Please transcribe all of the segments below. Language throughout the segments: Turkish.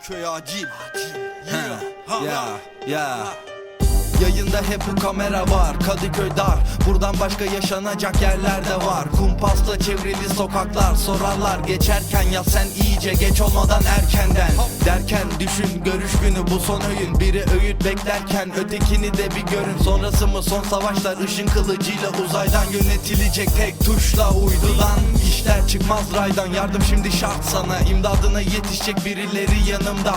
Kadıköy acil. Ha, ya ya Yayında hep bu kamera var. Kadıköy dar. Buradan başka yaşanacak yerler de var. Kumpasla çevrili sokaklar. Sorarlar geçerken ya sen iyice geç olmadan erkenden. Derken düşün görüş günü bu son öğün. Biri öğüt beklerken ötekini de bir görün. Sonrası mı son savaşlar? Işın kılıcıyla uzaydan yönetilecek tek tuşla uydudan İşler çıkmaz raydan. Yardım şimdi şart sana. İmdadına yetişecek birileri yanımda.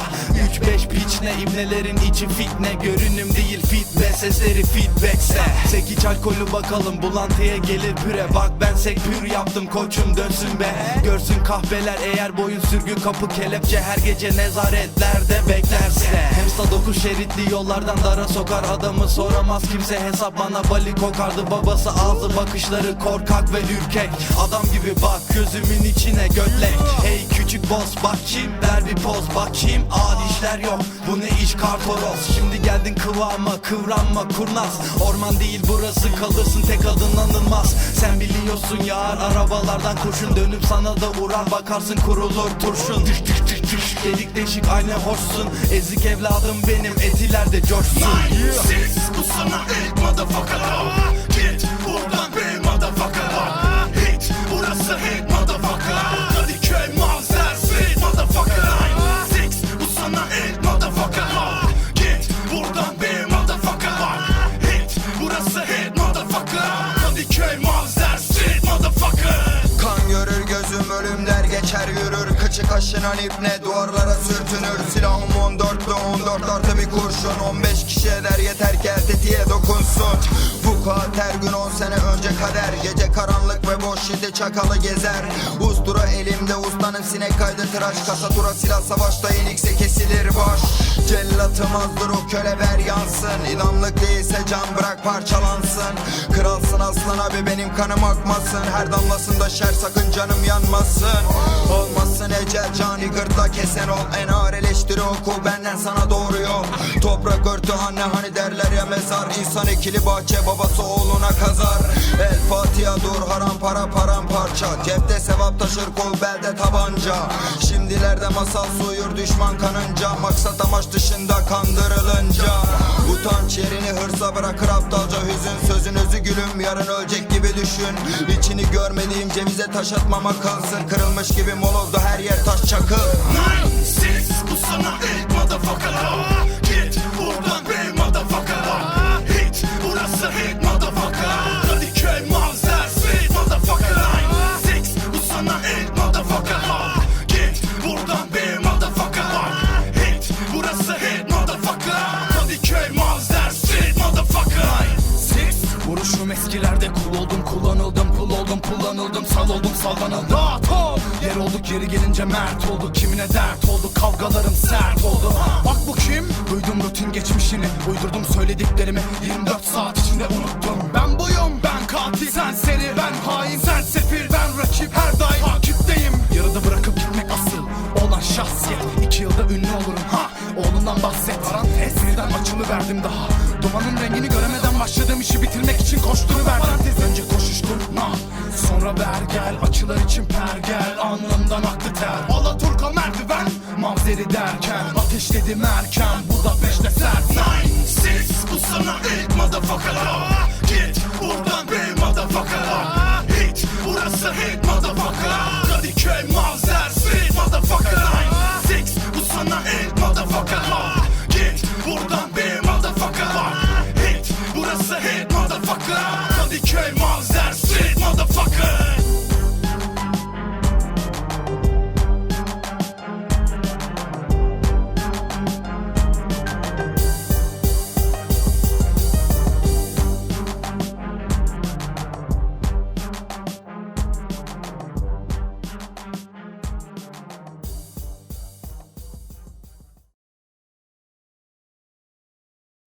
3-5 piç ne? İmlelerin içi fitne. Görünüm değil fit ve sesleri feedbackse. Sek iç alkolü bakalım bulantıya gelir püre. Bak ben sek pür yaptım koçum dönsün be. Görsün kahveler eğer boyun sürgü kapı kelepçe. Her gece nezaretlerde beklerse Hemsa dokuz şeritli yollardan dara sokar Adamı soramaz kimse. Hesap bana bali kokardı Babası ağzı bakışları korkak ve ürkek. Adam gibi bak gözümün içine götlek. Hey küçük boss bak kim ver bir poz Bak kim adi işler yok bu ne iş kartoros Şimdi geldin kıvama kıvranma kurnaz. Orman değil burası kalırsın tek adın anılmaz. Sen biliyorsun yar arabalardan kurşun Dönüp sana da uğrar bakarsın kurulur turşun. Düş düş düş düş delik deşik aynı hoşsun. Ezik evladım benim etilerde coşsun. Siz bu sana ilk motherfucker. Git buradan be motherfucker. Hit burası hit motherfucker. Kadıköy Mavzer Street motherfucker. Six bu ilk motherfucker. Git buradan be motherfucker. Hit burası hit motherfucker. Kadıköy Mavzer Street motherfucker. Kan görür gözüm ölüm der geçer yürür Kıçı kaşınan ipne duvarlara sürtünür? Silahım 14'lü 14 artı bir kurşun. 15 kişi eder yeter ki tetiğe dokunsun. Vukuat her gün 10 sene önce kader. Gece karanlık ve boş şimdi çakalı gezer. Ustura elimde ustanın sinek kaydı. Tıraş Kasatura silah savaşta yenikse kesilir baş Cellatım azdır o köle ver yansın. İnanlık değilse can bırak parçalansın. Kralsın aslan abi benim kanım akmasın. Her damlasında şer sakın canım yanmasın. Olmasın ecel cani gırtla kesen ol. En ağır eleştiri oku benden sana doğru yol. Toprak örtü anne hani derler ya mezar. İnsan ekili bahçe babası oğluna kazar. El Fatiha dur haram para paramparça Cepte sevap taşır kol belde tabanca. Şimdilerde masal suyur düşman kanınca. Maksat amaç dışında kandırılınca. Utanç yerini hırsa bırakır aptalca. Hüzün sözün özü gülüm yarın ölecek gibi düşün. İçini görmediğim cevize taş atmama kalsın. Kırılmış gibi molozda her yer taş çakıl. Nine, six, bu sana ilk motherfucker Vuruşum eskilerde kul oldum kullanıldım pul oldum kullanıldım sal oldum sallanıldım. Rahat ol! Yer olduk yeri gelince mert olduk. Kimine dert oldu kavgalarım sert oldu. Bak bu kim? Duydum rutin geçmişini uydurdum söylediklerimi. 24 saat içinde unuttum. Ben buyum ben katil sen seri ben hain sen sefil ben rakip her daim takipteyim. Yarıda bırakıp gitmek asıl olan şahsiyet. İki yılda ünlü olurum ha oğlundan bahset. Parantez birden açılı verdim daha. Dumanın rengini göremeden başladığım işi bitirmek için koşturuverdim önce koşuşturma Sonra ver gel. Açılar için pergel Alnımdan aktı ter. Alaturka merdiven. Mavzeri derken. Ateşledim erken. Bu da peşte sert. Nine, six, bu sana ilk motherfucker